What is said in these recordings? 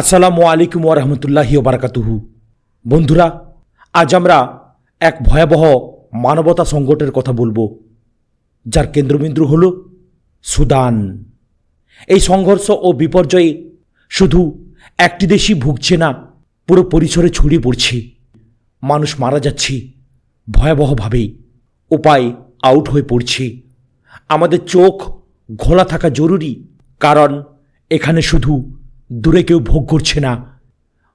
আসসালামু আলাইকুম ওরহমতুল্লাহি বারাকাতুহু। বন্ধুরা, আজ আমরা এক ভয়াবহ মানবতা সংকটের কথা বলব, যার কেন্দ্রবিন্দু হল সুদান। এই সংঘর্ষ ও বিপর্যয়ে শুধু একটি দেশই ভুগছে না, পুরো পরিসরে ছড়িয়ে পড়ছে। মানুষ মারা যাচ্ছে ভয়াবহভাবে, উপায় আউট হয়ে পড়ছে। আমাদের চোখ ঘোলা থাকা জরুরি, কারণ এখানে শুধু দূরে কেউ ভোগ করছে না।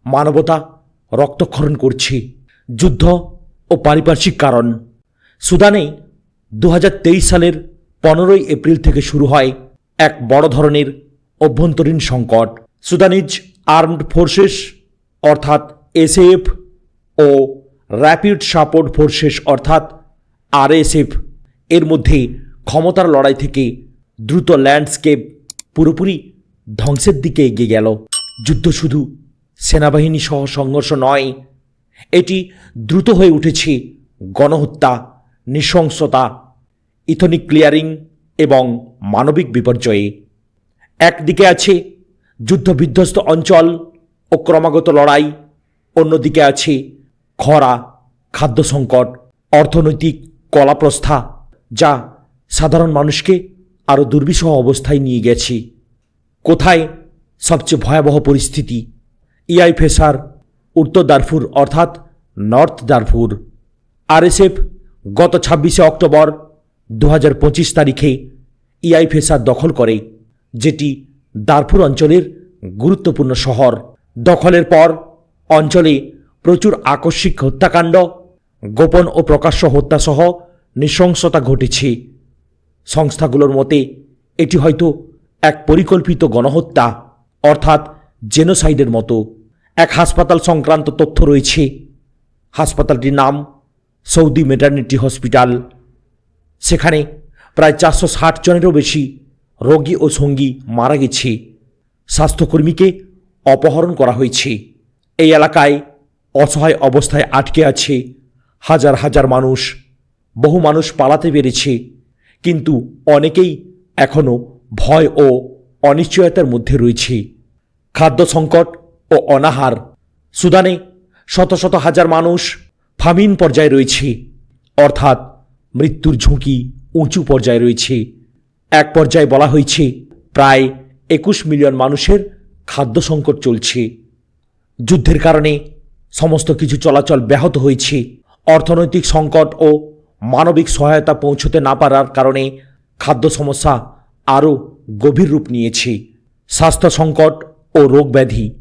মানবতা রক্তক্ষরণ করছে। যুদ্ধ ও পারিপার্শ্বিক কারণ। সুদানে দু হাজার তেইশ সালের পনেরোই এপ্রিল থেকে শুরু হয় এক বড় ধরনের অভ্যন্তরীণ সংকট। সুদানিজ আর্মড ফোর্সেস, অর্থাৎ এসএফ ও র্যাপিড সাপোর্ট ফোর্সেস, অর্থাৎ আরএসএফ, এর মধ্যে ক্ষমতার লড়াই থেকে দ্রুত ল্যান্ডস্কেপ পুরোপুরি ধ্বংসের দিকে এগিয়ে গেল। যুদ্ধ শুধু সেনাবাহিনী সহ সংঘর্ষ নয়, এটি দ্রুত হয়ে উঠেছে গণহত্যা, নৃশংসতা, ইথনিক ক্লিয়ারিং এবং মানবিক বিপর্যয়ে। একদিকে আছে যুদ্ধবিধ্বস্ত অঞ্চল ও ক্রমাগত লড়াই, অন্যদিকে আছে খরা, খাদ্য সংকট, অর্থনৈতিক কলাপ্রস্থা, যা সাধারণ মানুষকে আরও দুর্বিষহ অবস্থায় নিয়ে গেছে। কোথায় সবচেয়ে ভয়াবহ পরিস্থিতি? ইআই ফেসার উত্তর দারফুর, অর্থাৎ নর্থ দারফুর। আরএসএফ গত ছাব্বিশে অক্টোবর দু হাজার পঁচিশ তারিখে ইআই ফেসার দখল করে, যেটি দারফুর অঞ্চলের গুরুত্বপূর্ণ শহর। দখলের পর অঞ্চলে প্রচুর আকস্মিক হত্যাকাণ্ড, গোপন ও প্রকাশ্য হত্যাসহ নৃশংসতা ঘটেছে। সংস্থাগুলোর মতে, এটি হয়তো এক পরিকল্পিত গণহত্যা, অর্থাৎ জেনোসাইডের মতো। এক হাসপাতাল সংক্রান্ত তথ্য রয়েছে। হাসপাতালটির নাম সৌদি মেটার্নিটি হসপিটাল। সেখানে প্রায় চারশো ষাট জনেরও বেশি রোগী ও সঙ্গী মারা গেছে। স্বাস্থ্যকর্মীকে অপহরণ করা হয়েছে। এই এলাকায় অসহায় অবস্থায় আটকে আছে হাজার হাজার মানুষ। বহু মানুষ পালাতে পেরেছে। কিন্তু অনেকেই এখনও ভয় ও অনিশ্চয়তার মধ্যে রয়েছে। খাদ্য সংকট ও অনাহার। সুদানে শত শত হাজার মানুষ ফামিন পর্যায়ে রয়েছে। অর্থাৎ মৃত্যুর ঝুঁকি উঁচু পর্যায়ে রয়েছে। এক পর্যায়ে বলা হয়েছে, প্রায় একুশ মিলিয়ন মানুষের খাদ্য সংকট চলছে। যুদ্ধের কারণে সমস্ত কিছু চলাচল ব্যাহত হয়েছে। অর্থনৈতিক সংকট ও মানবিক সহায়তা পৌঁছতে না পারার কারণে খাদ্য সমস্যা আরও গভীর রূপ নিয়েছে। স্বাস্থ্য সংকট ও রোগ ব্যাধি।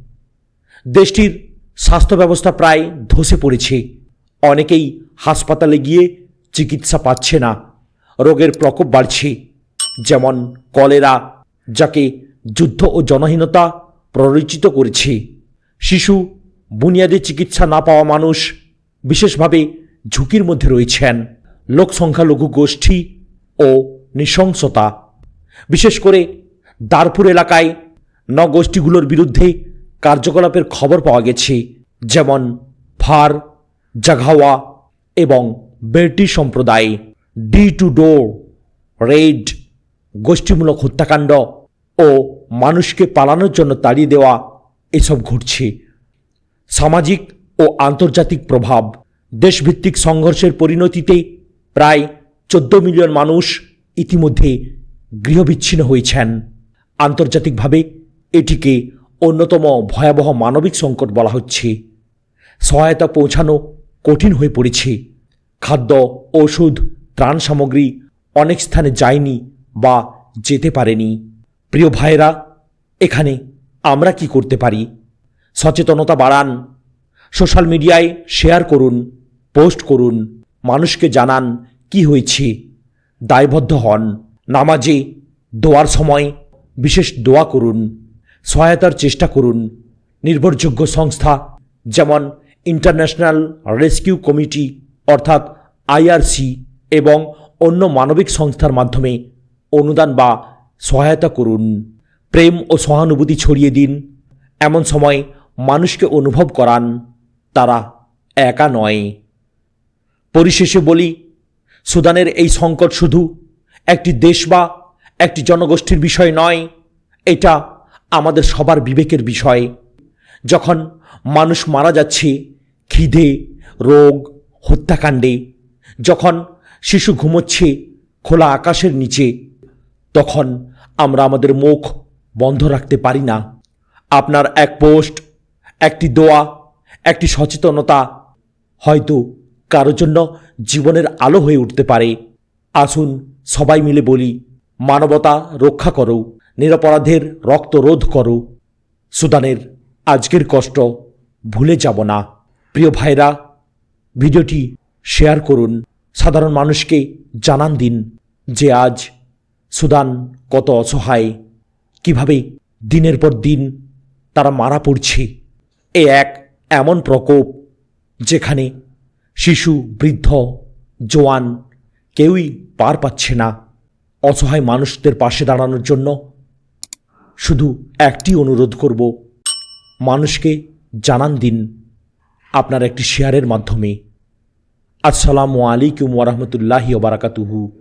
দেশটির স্বাস্থ্য ব্যবস্থা প্রায় ধসে পড়েছে। অনেকেই হাসপাতালে গিয়ে চিকিৎসা পাচ্ছে না। রোগের প্রকোপ বাড়ছে। যেমন কলেরা, যাকে যুদ্ধ ও জনহীনতা প্ররোচিত করেছে। শিশু, বুনিয়াদী চিকিৎসা না পাওয়া মানুষ বিশেষভাবে ঝুঁকির মধ্যে রয়েছেন। লোক সংখ্যালঘু গোষ্ঠী ও নৃশংসতা বিশেষ করে দারপুর এলাকায় ন গোষ্ঠীগুলোর বিরুদ্ধে কার্যকলাপের খবর পাওয়া গেছে, যেমন ফার, জাঘাওয়া এবং বেটি সম্প্রদায়, ডি টু ডো রেড গোষ্ঠীমূলক হত্যাকাণ্ড ও মানুষকে পালানোর জন্য তাড়িয়ে দেওয়া এসব ঘটছে। সামাজিক ও আন্তর্জাতিক প্রভাব, দেশভিত্তিক সংঘর্ষের পরিণতিতে প্রায় চোদ্দ মিলিয়ন মানুষ ইতিমধ্যে গৃহবিচ্ছিন্ন হয়েছেন। আন্তর্জাতিকভাবে এটিকে অন্যতম ভয়াবহ মানবিক সংকট বলা হচ্ছে। সহায়তা পৌঁছানো কঠিন হয়ে পড়েছে। খাদ্য, ওষুধ, ত্রাণ সামগ্রী অনেক স্থানে যায়নি বা যেতে পারেনি। প্রিয় ভাইয়েরা, এখানে আমরা কি করতে পারি? সচেতনতা বাড়ান। সোশ্যাল মিডিয়ায় শেয়ার করুন, পোস্ট করুন, মানুষকে জানান কি হয়েছে। দায়বদ্ধ হন। নামাজে দোয়ার সময় বিশেষ দোয়া করুন, সহায়তার চেষ্টা করুন। নির্ভরযোগ্য সংস্থা যেমন ইন্টারন্যাশনাল রেস্কিউ কমিটি অর্থাৎ আইআরসি এবং অন্য মানবিক সংস্থার মাধ্যমে অনুদান বা সহায়তা করুন। প্রেম ও সহানুভূতি ছড়িয়ে দিন। এমন সময় মানুষকে অনুভব করান, তারা একা নয়। পরিশেষে বলি, সুদানের এই সংকট শুধু একটি দেশ বা একটি জনগোষ্ঠীর বিষয় নয়, এটা আমাদের সবার বিবেকের বিষয়। যখন মানুষ মারা যাচ্ছে, খিদে, রোগ, হত্যাকাণ্ডে, যখন শিশু ঘুমোচ্ছে খোলা আকাশের নিচে, তখন আমরা আমাদের মুখ বন্ধ রাখতে পারি না। আপনার এক পোস্ট, একটি দোয়া, একটি সচেতনতা হয়তো কারোর জন্য জীবনের আলো হয়ে উঠতে পারে। আসুন সবাই মিলে বলি, মানবতা রক্ষা করো, নিরপরাধের রক্ত রোধ করো। সুদানের আজকের কষ্ট ভুলে যাব না। প্রিয় ভাইরা ভিডিওটি শেয়ার করুন। সাধারণ মানুষকে জানান দিন যে আজ সুদান কত অসহায়, কীভাবে দিনের পর দিন তারা মারা পড়ছে। এ এক এমন প্রকোপ যেখানে শিশু, বৃদ্ধ, জোয়ান কেউই পার পাচ্ছে না অসহায় মানুষদের পাশে দাঁড়ানোর জন্য। শুধু একটি অনুরোধ করব, মানুষকে জানান দিন আপনার একটি শেয়ারের মাধ্যমে। আসসালামু আলাইকুম ওরহমতুল্লাহি ওবরাকাতুহু